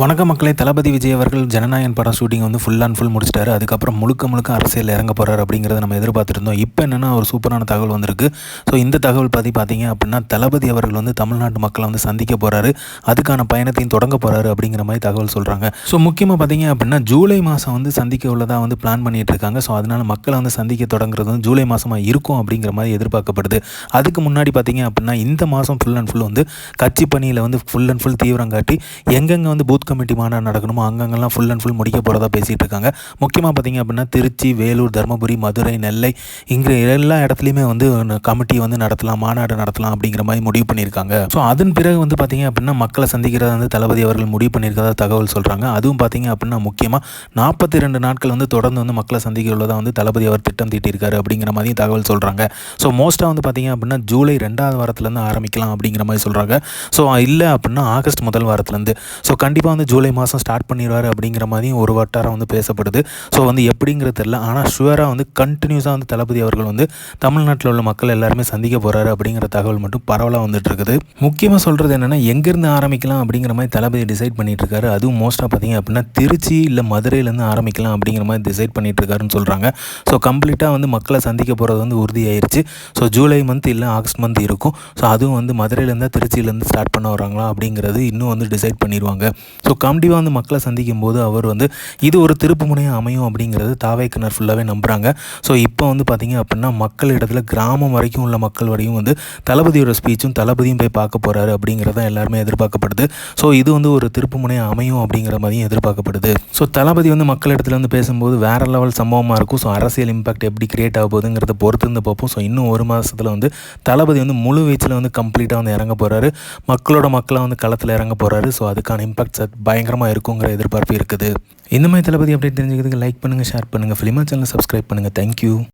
வணக்க மக்களே தளபதி விஜய் அவர்கள் ஜனநாயகன் படம் ஷூட்டிங் வந்து ஃபுல் அண்ட் ஃபுல் முடிச்சிட்டாரு. அதுக்கப்புறம் முழுக்க முழுக்க அரசியல் இறங்க போகிறார் அப்படிங்கிறத நம்ம எதிர்பார்த்துருந்தோம் இப்போ என்னென்னா ஒரு சூப்பரான தகவல் வந்திருக்கு. ஸோ இந்த தகவல் பற்றி பார்த்தீங்க அப்படின்னா தளபதி அவர்கள் வந்து தமிழ்நாட்டு மக்களை வந்து சந்திக்க போகிறாரு அதுக்கான பயணத்தையும் தொடங்க போகிறாரு அப்படிங்கிற மாதிரி தகவல் சொல்கிறாங்க ஸோ முக்கியமாக பார்த்தீங்க அப்படின்னா ஜூலை மாதம் வந்து சந்திக்க உள்ளதாக வந்து பிளான் பண்ணிட்டு இருக்காங்க. ஸோ அதனால் மக்களை வந்து சந்திக்க தொடங்குறது வந்து ஜூலை மாதமாக இருக்கும் அப்படிங்கிற மாதிரி எதிர்பார்க்கப்படுது. அதுக்கு முன்னாடி பார்த்தீங்க அப்படின்னா இந்த மாதம் ஃபுல் அண்ட் ஃபுல் வந்து கட்சி பணியில் வந்து ஃபுல் அண்ட் ஃபுல் தீவிரம் காட்டி எங்கெங்கே வந்து பூத் கமிட்டி மாநாடு நடக்கணுமோ அங்கங்கெல்லாம் ஃபுல் அண்ட் ஃபுல் முடிக்க போகிறதா பேசிகிட்டு இருக்காங்க. முக்கியமாக பார்த்தீங்க அப்படின்னா திருச்சி வேலூர் தருமபுரி மதுரை நெல்லை இங்கே எல்லா இடத்துலையுமே வந்து கமிட்டி வந்து நடத்தலாம் மாநாடு நடத்தலாம் அப்படிங்கிற மாதிரி முடிவு பண்ணியிருக்காங்க. ஸோ அதன் பிறகு வந்து பார்த்தீங்க அப்படின்னா மக்களை சந்திக்கிறத வந்து தளபதி அவர்கள் முடிவு பண்ணியிருக்கிறதா தகவல் சொல்கிறாங்க அதுவும் பார்த்தீங்க அப்படின்னா முக்கியமாக நாற்பத்தி ரெண்டு நாட்கள் வந்து தொடர்ந்து வந்து மக்களை சந்திக்க உள்ளதாக வந்து தளபதி அவர் திட்டம் தீட்டியிருக்காரு அப்படிங்கிற மாதிரியும் தகவல் சொல்கிறாங்க ஸோ மோஸ்ட்டாக வந்து பார்த்தீங்க அப்படின்னா ஜூலை ரெண்டாவது வாரத்துலேருந்து ஆரம்பிக்கலாம் அப்படிங்கிற மாதிரி சொல்கிறாங்க ஸோ இல்லை அப்படின்னா ஆகஸ்ட் முதல் வாரத்துலேருந்து. ஸோ கண்டிப்பாக வந்து ஜூலை மாதம் ஸ்டார்ட் பண்ணிடுவார் அப்படிங்கிற மாதிரியும் ஒரு வட்டாரம் வந்து பேசப்படுது. ஸோ வந்து எப்படிங்கிறது தெரில ஆனால் ஷுவராக வந்து கண்டினியூஸாக வந்து தளபதி அவர்கள் வந்து தமிழ்நாட்டில் உள்ள மக்கள் எல்லாருமே சந்திக்க போகிறாரு அப்படிங்கிற தகவல் மட்டும் பரவலாக வந்துட்டு இருக்குது. முக்கியமாக சொல்கிறது என்னென்னா எங்கேருந்து ஆரம்பிக்கலாம் அப்படிங்கிற மாதிரி தளபதி டிசைட் பண்ணிட்டு இருக்காரு. அதுவும் மோஸ்ட்டாக பார்த்தீங்க அப்படின்னா திருச்சி இல்லை மதுரையிலேருந்து ஆரம்பிக்கலாம் அப்படிங்கிற மாதிரி டிசைட் பண்ணிட்டு இருக்காருன்னு சொல்கிறாங்க ஸோ கம்ப்ளீட்டாக வந்து மக்களை சந்திக்க போகிறது வந்து உறுதியாயிருச்சு. ஸோ ஜூலை மந்த் இல்லை ஆகஸ்ட் மந்த் இருக்கும். ஸோ அதுவும் வந்து மதுரையிலேருந்து திருச்சியிலேருந்து ஸ்டார்ட் பண்ண வராங்களா அப்படிங்கிறது இன்னும் வந்து டிசைட் பண்ணிடுவாங்க. ஸோ கண்டிப்பாக வந்து மக்களை சந்திக்கும் போது அவர் வந்து இது ஒரு திருப்பு முனையாக அமையும் அப்படிங்கிறது தாவேக்கனர் ஃபுல்லாகவே நம்புகிறாங்க ஸோ இப்போ வந்து பார்த்திங்க அப்படின்னா மக்கள் இடத்துல கிராமம் வரைக்கும் உள்ள மக்கள் வரையும் வந்து தளபதியோட ஸ்பீச்சும் தளபதியும் போய் பார்க்க போகிறாரு அப்படிங்கிறத எல்லாருமே எதிர்பார்க்கப்படுது. ஸோ இது வந்து ஒரு திருப்பு முனையாக அமையும் அப்படிங்கிற மாதிரியும் எதிர்பார்க்கப்படுது. ஸோ தளபதி வந்து மக்கள் இடத்துல வந்து பேசும்போது வேறு லெவல் சம்பவமாக இருக்கும். ஸோ அரசியல் இம்பாக்ட் எப்படி கிரியேட் ஆக போகுதுங்கிறத பொறுத்து இருந்து பார்ப்போம். ஸோ இன்னும் ஒரு மாதத்தில் வந்து தளபதி வந்து முழு வீச்சில் வந்து கம்ப்ளீட்டாக வந்து இறங்க போகிறாரு மக்களோட மக்களை வந்து களத்தில் இறங்க போகிறாரு ஸோ அதுக்கான இம்பாக்ட் பயங்கரமாக இருக்குங்கிற எதிர்பார்ப்பு இருக்குது. இந்த மாதிரி தளபதி அப்டேட் தெரிஞ்சுக்கிறதுக்கு லைக் பண்ணுங்கள் ஷேர் பண்ணுங்கள் ஃபிலிமா சேனல் சப்ஸ்கிரைப் பண்ணுங்கள் தேங்க்யூ